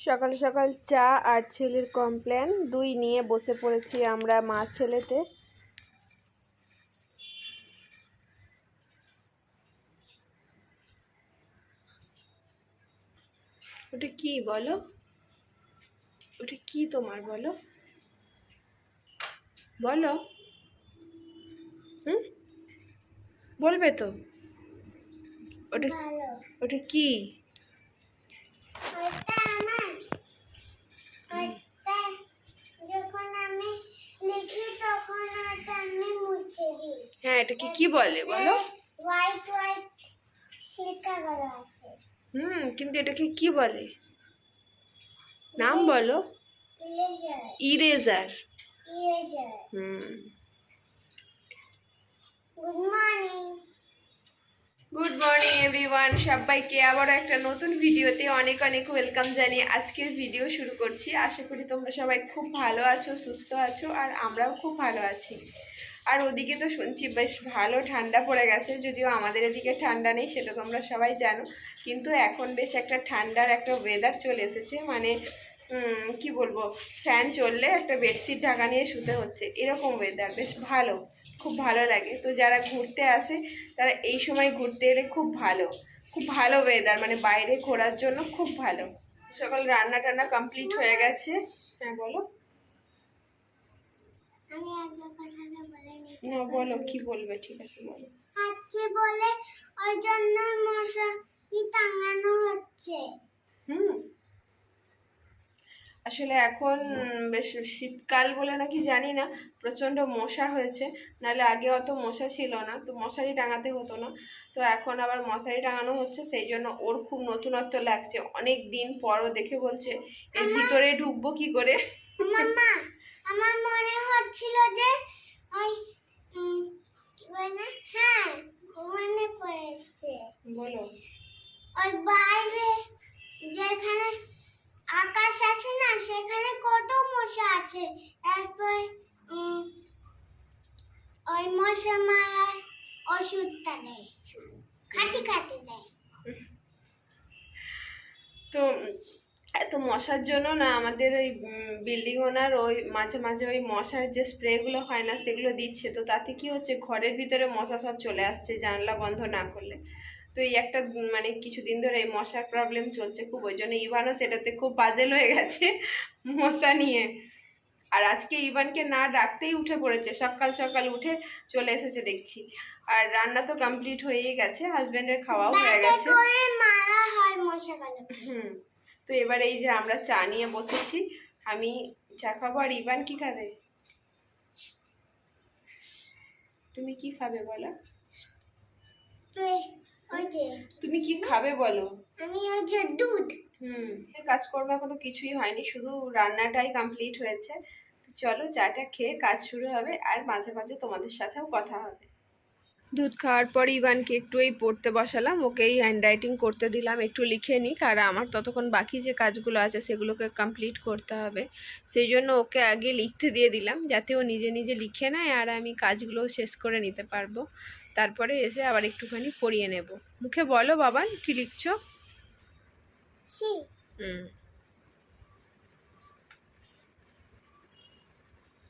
সকাল সকাল চা আর ছেলের কমপ্লেন দুই নিয়ে বসে পড়েছি আমরা মা ছেলেতে। ওটা কি বলো? ওটা কি তোমার বলো? বলো। হুম? বলবে তো। ওটা ওটা কি ওইটা আমার ওইটা যখন আমি লিখি তখন ওটা আমি মুছে দিই হ্যাঁ এটাকে কি বলে বলো? হোয়াইট হোয়াইট ছিলকাগুলো আছে। হুম কিন্তু এটাকে কি বলে? নাম বলো। ইরেজার হুম। এভরিওয়ান সবাইকে আবারও একটা নতুন ভিডিওতে অনেক অনেক ওয়েলকাম জানিয়ে আজকের ভিডিও শুরু করছি। আশা করি তোমরা সবাই খুব ভালো আছো, সুস্থ আছো, আর আমরাও খুব ভালো আছি। আর ওদিকে তো শুনছি বেশ ভালো ঠান্ডা পড়ে গেছে, যদিও আমাদের এদিকে ঠান্ডা নেই, সেটা তোমরা সবাই জানো। কিন্তু এখন বেশ একটা ঠান্ডার একটা ওয়েদার চলে এসেছে মানে কি বলব? ফ্যান চললে একটা বেডশিট ঢাকা নিয়ে শুতে হচ্ছে। এরকম ওয়েদার বেশ ভালো খুব ভালো লাগে। তো যারা ঘুরতে আসে তারা এই সময় ঘুরতে এলে খুব ভালো। খুব ভালো ওয়েদার মানে বাইরে ঘোরার জন্য খুব ভালো। সকাল রান্না টান্না কমপ্লিট হয়ে গেছে। হ্যাঁ বলো। না বলো কি বলবে? ঠিক আছে বলো। পারছি বলে ওই জন্য মশারি টাঙানো হচ্ছে। হুম আসলে এখন বেশ শীতকাল বলে নাকি জানি না প্রচণ্ড মশা হয়েছে। নাহলে আগে অত মশা ছিল না তো মশারি টাঙাতে হতো না। তো এখন আবার মশারি টাঙানো হচ্ছে সেই জন্য ওর খুব নতুনত্ব লাগছে। অনেক দিন পরও দেখে বলছে এর ভিতরে ঢুকবো কি করে? আমার মনে হচ্ছিল যে ওই হ্যাঁ মনে পড়েছে। বলো। ওই বাইরে যেখানে আকাশ আছে না? সেখানে কত মশা আছে? তারপর ওই মশা মারার ওষুধটা দেয়। খাটি খাটি দেয়। তো এত মশার জন্য না আমাদের ওই বিল্ডিং ওনার ওই মাঝে মাঝে ওই মশার যে স্প্রেগুলো হয় না, সেগুলো দিচ্ছে। তো তাতে কি হচ্ছে? ঘরের ভিতরে মশা সব চলে আসছে, জানলা বন্ধ না করলে। তো এই একটা মানে কিছুদিন ধরে এই মশার প্রবলেম চলছে খুব ওই জন্য ইভানও সেটাতে খুব পাজেল হয়ে গেছে মশা নিয়ে। আর আজকে ইভানকে না ডাকতেই উঠে পড়েছে সকাল সকাল উঠে চলে এসেছে দেখছি। আর রান্না তো কমপ্লিট হয়েই গেছে হাজব্যান্ডের খাওয়াও হয়ে গেছে। হুম তো এবার এই যে আমরা চা নিয়ে বসেছি আমি চা খাব আর ইভান কি খাবে? তুমি কি খাবে বলো? তুমি কি খাবে বলো? আমি ওই যে দুধ। হুম কাজকর্ম এখনও কিছুই হয়নি শুধু রান্নাটাই কমপ্লিট হয়েছে। তো চলো চাটা খেয়ে কাজ শুরু হবে আর মাঝে মাঝে তোমাদের সাথেও কথা হবে। দুধ খাওয়ার পর ইভানকে একটু এই পড়তে বসালাম ওকে এই হ্যান্ড রাইটিং করতে দিলাম একটু লিখে নিক আর আমার ততক্ষণ বাকি যে কাজগুলো আছে সেগুলোকে কমপ্লিট করতে হবে। সেই জন্য ওকে আগে লিখতে দিয়ে দিলাম যাতে ও নিজে নিজে লিখে নেয় আর আমি কাজগুলো শেষ করে নিতে পারব। তারপরে এসে আবার একটুখানি পরিয়ে নেব। মুখে বলো বাবা কি লিখছ? হুম।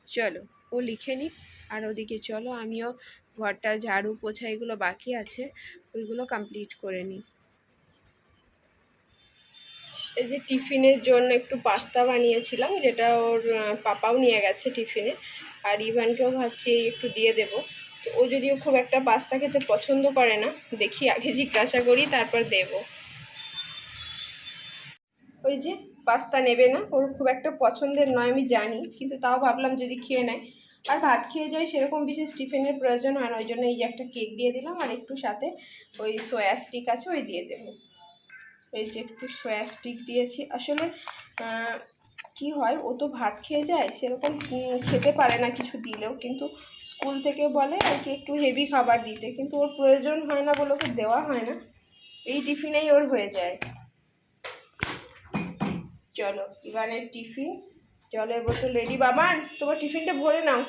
চলো ও লিখে নি আর ওদিকে চলো আমিও ঘরটা ঝাড়ু পোছা এগুলো বাকি আছে ওইগুলো কমপ্লিট করে নিই। এই যে টিফিনের জন্য একটু পাস্তা বানিয়েছিলাম, যেটা ওর পাপাও নিয়ে গেছে টিফিনে। আর ইভানকেও ভাবছি একটু দিয়ে দেবো। তো ও যদিও খুব একটা পাস্তা খেতে পছন্দ করে না, দেখি আগে জিজ্ঞাসা করি, তারপর দেবো। ওই যে পাস্তা নেবে না, ওর খুব একটা পছন্দের নয়, আমি জানি, কিন্তু তাও ভাবলাম যদি খেয়ে নেয়। আর ভাত খেয়ে যায় সেরকম বিশেষ টিফিনের প্রয়োজন হয় না, ওই জন্য এই যে একটা কেক দিয়ে দিলাম, আর একটু সাথে ওই সয়া স্টিক আছে, ওই দিয়ে দেবো। এই যে একটু সয়া স্টিক দিয়েছি। আসলে কি হয়, ও তো ভাত খেয়ে যায়, সেরকম খেতে পারে না কিছু দিলেও। কিন্তু স্কুল থেকে বলে আর কি একটু হেভি খাবার দিতে। কিন্তু ওর প্রয়োজন হয় না বলে ওকে দেওয়া হয় না। এই টিফিনেই ওর হয়ে যায়। চলো ইভানের টিফিন জলের বোতল রেডি বাবান, তোমার টিফিনটা ভরে নাও।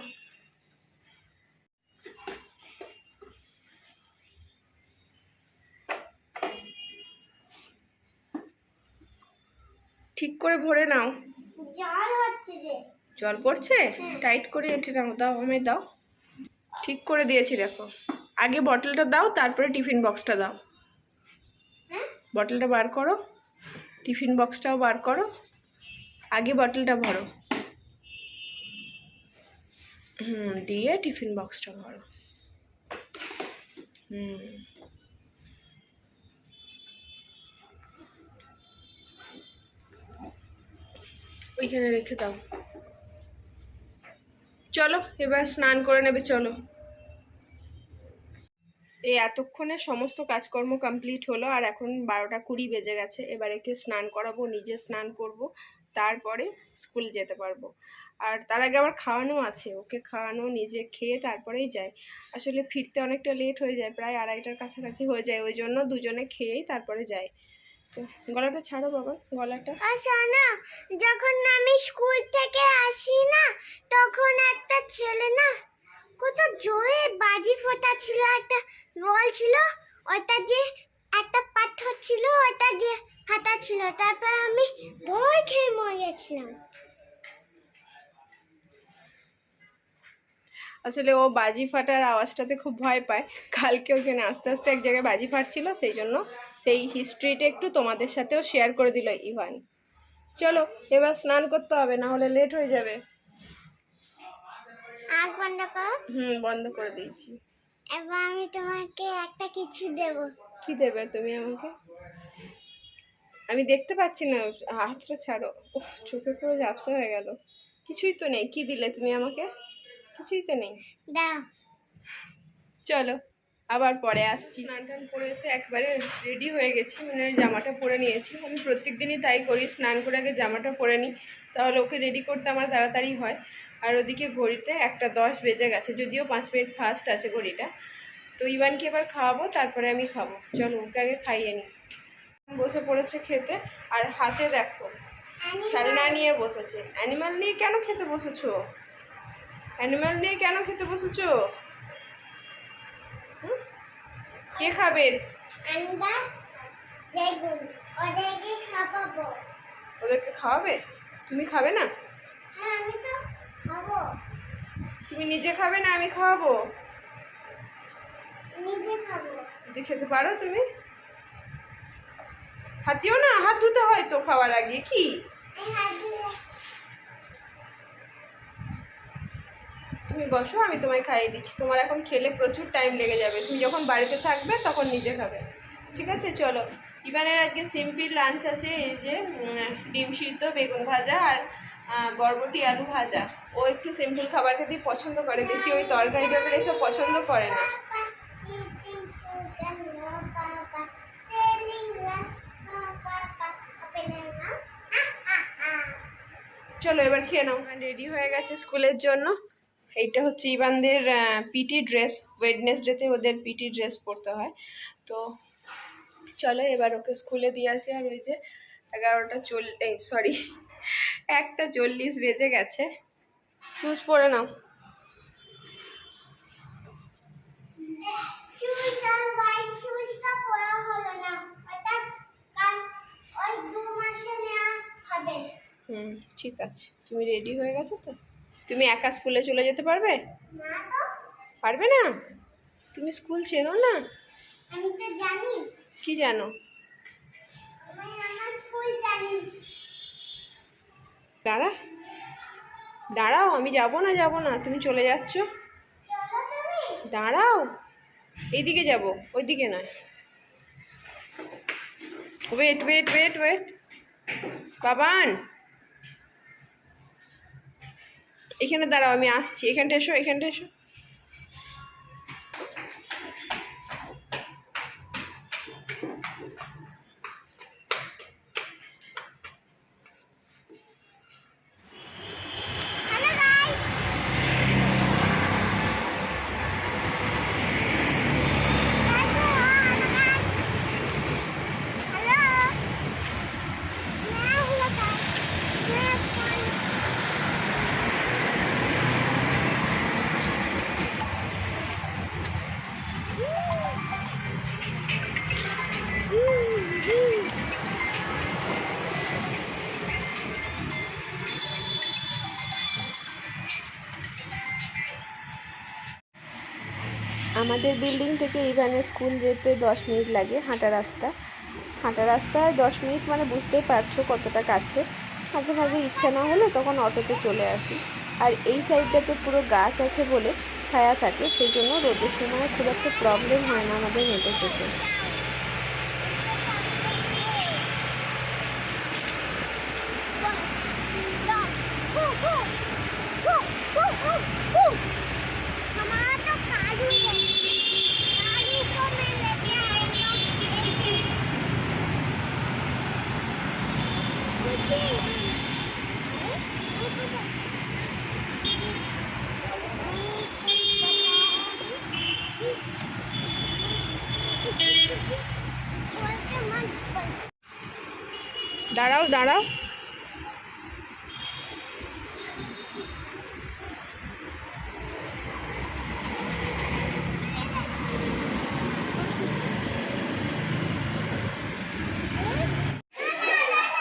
ঠিক করে ভরে নাও। জল হচ্ছে যে। জল পড়ছে? টাইট করে এঁটে নাও দাও আমায় দাও। ঠিক করে দিয়েছি দেখো। আগে বটলটা দাও তারপরে টিফিন বক্সটা দাও। হ্যাঁ? বটলটা বার করো টিফিন বক্সটাও বার করো আগে বটলটা ভরো। হুম দিয়ে টিফিন বক্সটা ভরো। হুম। ওইখানে রেখে দাও। চলো, এবার স্নান করে নেবে, চলো। এই এতক্ষণে সমস্ত কাজকর্ম কমপ্লিট হলো, আর এখন বারোটা কুড়ি বেজে গেছে। এবার একে স্নান করাবো, নিজে স্নান করব, তারপরে স্কুল যেতে পারব। আর তার আগে আবার খাওয়ানো আছে, ওকে খাওয়ানো, নিজে খেয়ে তারপরেই যায় আসলে ফিরতে অনেকটা লেট হয়ে যায়, প্রায় আড়াইটার কাছাকাছি হয়ে যায়, ওই জন্য দুজনে খেয়েই তারপরে যায় গলাটা ছাড়ো বাবা গলাটা। আর শোনো যখন আমি স্কুল থেকে আসি না তখন একটা ছেলে না কত জোরে বাজি ফোটা ছিল একটা বল ছিল ওটা দিয়ে একটা পাথর ছিল ওটা দিয়ে ফাটা ছিল তারপর আমি ভয় খেয়ে মরে গেছিলাম। আসলে ও বাজি ফাটার আওয়াজটাতে খুব ভয় পায়। কালকে ওখানে আস্তে আস্তে এক জায়গায় বাজি ফাটছিল সেই জন্য সেই হিস্ট্রিটা একটু তোমাদের সাথেও শেয়ার করে দিল ইভান। চলো এবার স্নান করতে হবে না হলে লেট হয়ে যাবে। আগ বন্ধ করো। হুম বন্ধ করে দিয়েছি। এবার আমি তোমাকে একটা কিছু দেব। কি দেবে তুমি আমাকে? আমি দেখতে পাচ্ছি না হাতটা ছাড়ো। উফ চোখে পুরো ঝাপসা হয়ে গেল। কিছুই তো নেই কি দিলে তুমি আমাকে? কিছুই তো নেই। দাও। চলো। আবার পরে আসছি। স্নান টান করে এসে একবারে রেডি হয়ে গেছি মানে জামাটা পরে নিয়েছি। আমি প্রত্যেক দিনই তাই করি, স্নান করে আগে জামাটা পরে নিই, তাহলে ওকে রেডি করতে আমার তাড়াতাড়ি হয়। আর ওদিকে ঘড়িতে একটা দশ বেজে গেছে, যদিও পাঁচ মিনিট ফাস্ট আছে ঘড়িটা। তো ইভানকে এবার খাওয়াবো, তারপরে আমি খাব। চলো, ওকে আগে খাইয়ে নিই। বসে পড়েছে খেতে, আর হাতে দেখো, খেলনা নিয়ে বসেছে। অ্যানিমাল নিয়ে কেন খেতে বসেছো? অ্যানিমাল নিয়ে কেন খেতে বসেছো হুম? কে খাবে? আন্ডা বেগুন। ওদেরকে খাওয়াবো। ওদেরকে খাওয়াবে? তুমি খাবে না? হ্যাঁ আমি তো খাব। তুমি নিজে খাবে না আমি খাওয়াবো? নিজে খাব। যে খেতে পারো তুমি? হাত দিও না হাত ধুতে হয় তো খাওয়ার আগে কি এই হাত দিয়ে তুমি বসো, আমি তোমায় খাইয়ে দিচ্ছি। তোমার এখন খেলে প্রচুর টাইম লেগে যাবে। তুমি যখন বাড়িতে থাকবে, তখন নিজে খাবে। ঠিক আছে? চলো। ইভানের আজকে সিম্পল লাঞ্চ আছে, এই যে ডিম সিদ্ধ, বেগুন ভাজা আর বরবটি আলু ভাজা। ও একটু সিম্পল খাবার খেতেই পছন্দ করে। বেশি ওই তরকারি টরকারি এসব পছন্দ করে না. চলো, এবার খেয়ে নাও। রেডি হয়ে গেছে স্কুলের জন্য। এইটা হচ্ছে ইবানদের পিটি ড্রেস ওয়েডনেসডেতে ওদের পিটি ড্রেস পরতে হয়। তো চলো এবার ওকে স্কুলে দিয়ে আসি আর ওই যে এগারোটা চল এই সরি একটা চল্লিশ বেজে গেছে। শুজ পরে নাও। হুম ঠিক আছে। তুমি রেডি হয়ে গেছো তো? তুমি একা স্কুলে চলে যেতে পারবে? পারবে না? তুমি স্কুল চেনো না? আমি তো জানি। কি জানো। দাঁড়া। দাঁড়াও আমি যাব না যাব না। তুমি চলে যাচ্ছ। দাঁড়াও। এইদিকে যাব ওইদিকে নয়। Wait wait wait wait. Baban! এখানে দাঁড়াও আমি আসছি। এখানটা এসো এখানটা এসো। আমাদের বিল্ডিং থেকে ইভানের স্কুল যেতে দশ মিনিট লাগে, হাঁটা রাস্তা। হাঁটা রাস্তায় দশ মিনিট মানে বুঝতেই পারছ কতটা কাছে। মাঝে মাঝে ইচ্ছা না হলে তখন অটোতে চলে আসি। আর এই সাইডটাতে পুরো গাছ আছে বলে ছায়া থাকে, সেই জন্য রোদের সময় খুব একটা প্রবলেম হয় না আমাদের হেঁটে যেতে। দাঁড়াও দাঁড়াও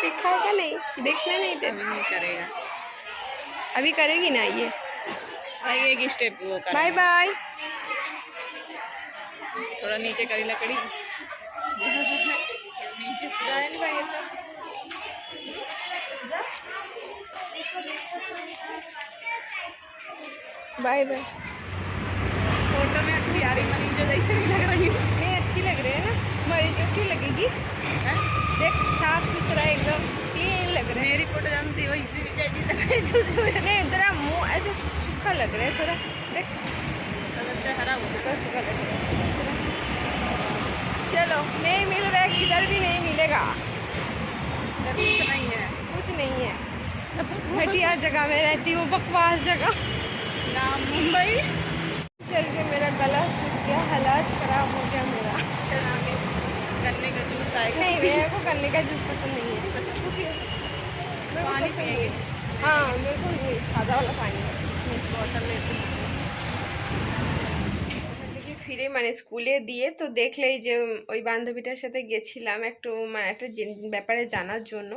देखा क्या नहीं देखना नहीं थे अभी नहीं करेगा अभी करेगी ना ये आगे एक स्टेप वो कर बाय बाय थोड़ा नीचे करी लकड़ी नीचे से बाय बाय। फ़ोटो में अच्छी आ रही मरीजों जैसे नहीं लग रही नहीं अच्छी लग रही है ना? मरीजों की लगेगी। हैं? देख साफ़ सुथरा एकदम क्लीन लग रहा है। मेरी फ़ोटो जानती हो इसी भी चाहिए नहीं तेरा मुँह ऐसे सूखा लग रहा है थोड़ा। देख। अच्छा हरा सूखा सूखा लग रहा है। चलो नहीं मिल रहा है किधर भी नहीं मिलेगा। कुछ नहीं है। कुछ नहीं है। घटिया जगह में रहती वो बकवास जगह। नाम मुंबई। चल के मेरा गला सूख गया हालात ख़राब हो गया मेरा। करने का जूस आएगा। नहीं मेरे को करने का जूस पसंद नहीं है। पानी हाँ। बिल्कुल खादा सादा वाला पानी। है बॉटल लेती ফিরে মানে স্কুলে দিয়ে তো দেখলেই যে ওই বান্ধবীটার সাথে গেছিলাম একটু মানে একটা ব্যাপারে জানার জন্য।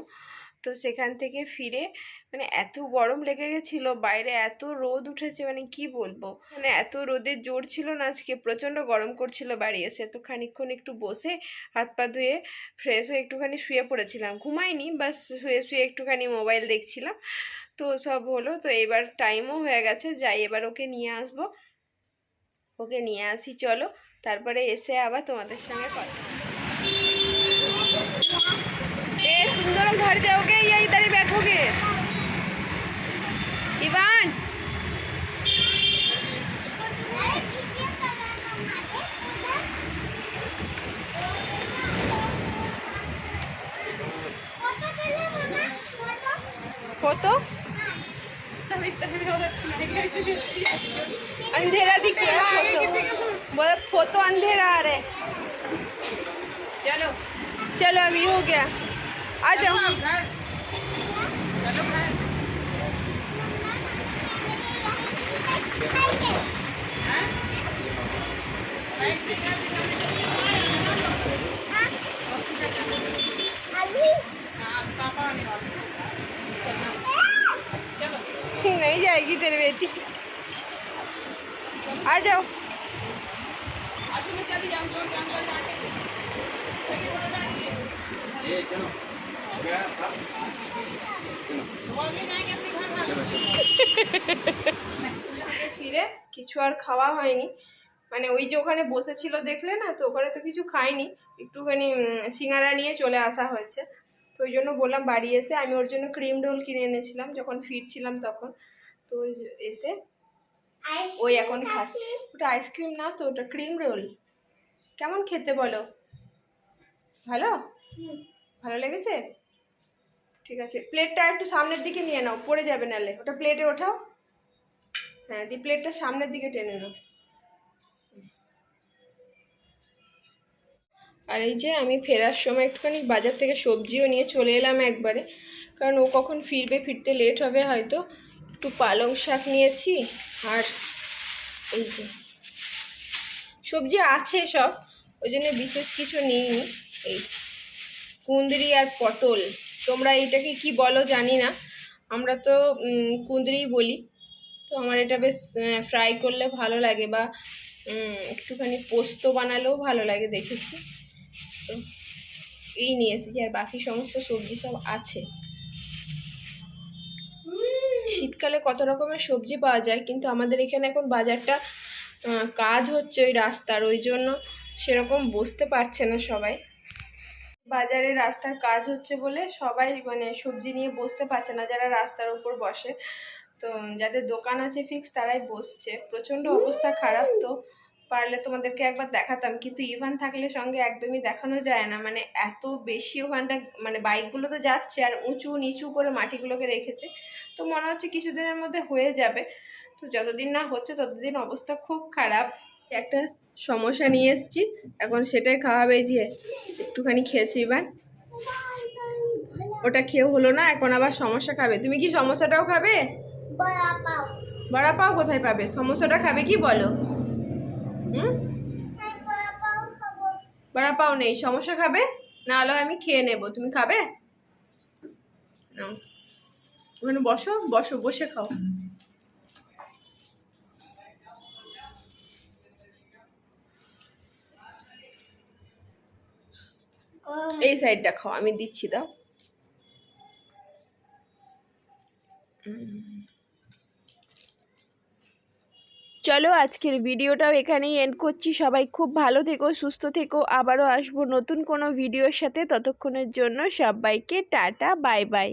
তো সেখান থেকে ফিরে মানে এত গরম লেগে গেছিল, বাইরে এত রোদ উঠেছে মানে কি বলব? মানে এত রোদের জোর ছিল না, আজকে প্রচণ্ড গরম করছিল বাড়ি এসে। তো খানিকক্ষণ একটু বসে হাত পা ধুয়ে ফ্রেশ হয়ে একটুখানি শুয়ে পড়েছিলাম। ঘুমাইনি, বাস শুয়ে শুয়ে একটুখানি মোবাইল দেখছিলাম। তো সব হলো, তো এবার টাইমও হয়ে গেছে, যাই এবার ওকে নিয়ে আসব। ওকে নিয়ে আসি চলো তারপরে এসে আবার তোমাদের সঙ্গে কথা ए तुम दोनों घर जाओगे या इधर ही बैठोगे इवान हैं। चलो नहीं जाएगी तेरी बेटी। आ जाओ। তীরে কিছু আর খাওয়া হয়নি। মানে ওই যে ওখানে বসেছিল দেখলে না তো ওখানে তো কিছু খাইনি। একটুখানি সিঙ্গারা নিয়ে চলে আসা হয়েছে। তো ওই জন্য বললাম বাড়ি এসে আমি ওর জন্য ক্রিম রোল কিনে এনেছিলাম যখন ফিরছিলাম তখন। তো এসে ওই এখন খাচ্ছে। ওটা আইসক্রিম না তো ওটা ক্রিম রোল। কেমন খেতে বলো? ভালো? ভালো লেগেছে? ঠিক আছে। প্লেটটা একটু সামনের দিকে নিয়ে নাও, পড়ে যাবে নালে। ওটা প্লেটে ওঠাও। হ্যাঁ দি প্লেটটা সামনের দিকে টেনে নাও। আর এই যে আমি ফেরার সময় একটুখানি বাজার থেকে সবজিও নিয়ে চলে এলাম একবারে। কারণ ও কখন ফিরবে, ফিরতে লেট হবে হয়তো। একটু পালং শাক নিয়েছি, আর এই যে সবজি আছে সব, ওই জন্য বিশেষ কিছু নিইনি। এই কুঁদরি আর পটল। তোমরা এটাকে কি বলো জানি না। আমরা তো কুঁদরিই বলি। তো আমার এটা বেশ ফ্রাই করলে ভালো লাগে বা একটুখানি পোস্ত বানালেও ভালো লাগে দেখেছি। তো এই নিয়ে এসেছি আর বাকি সমস্ত সবজি সব আছে। শীতকালে কত রকমের সবজি পাওয়া যায়, কিন্তু আমাদের এখানে এখন বাজারটা কাজ হচ্ছে ওই রাস্তার। ওই জন্য সেরকম বসতে পারছে না সবাই। বাজারে রাস্তার কাজ হচ্ছে বলে সবাই মানে সবজি নিয়ে বসতে পারছে না, যারা রাস্তার উপর বসে। তো যাদের দোকান আছে ফিক্স তারাই বসছে। প্রচণ্ড অবস্থা খারাপ তো। পারলে তোমাদেরকে একবার দেখাতাম, কিন্তু ইভান থাকলে সঙ্গে একদমই দেখানো যায় না। মানে এত বেশি ওখানটা মানে বাইকগুলো তো যাচ্ছে আর উঁচু নিচু করে মাটিগুলোকে রেখেছে। তো মনে হচ্ছে কিছুদিনের মধ্যে হয়ে যাবে। তো যতদিন না হচ্ছে ততদিন অবস্থা খুব খারাপ। একটা সমস্যা নিয়ে এসেছি। এখন সেটাই খাওয়াবে যে একটুখানি খেয়েছি এবার। ওটা খেয়েও হলো না, এখন আবার সমস্যা খাবে। তুমি কি সমস্যাটাও খাবে? বড়া পাও কোথায় পাবে? সমস্যাটা খাবে কি বলো? হুম? বড়া পাও নেই, সমস্যা খাবে? না হলে আমি খেয়ে নেব। তুমি খাবে। ওখানে বসো বসো, বসে খাও। এই সাইডটা খাও, আমি দিচ্ছি, দাও। চলো, আজকের ভিডিওটাও এখানেই এন্ড করছি। সবাই খুব ভালো থেকো, সুস্থ থেকো। আবারও আসব নতুন কোনো ভিডিওর সাথে। ততক্ষণের জন্য সবাইকে টাটা, বাই বাই।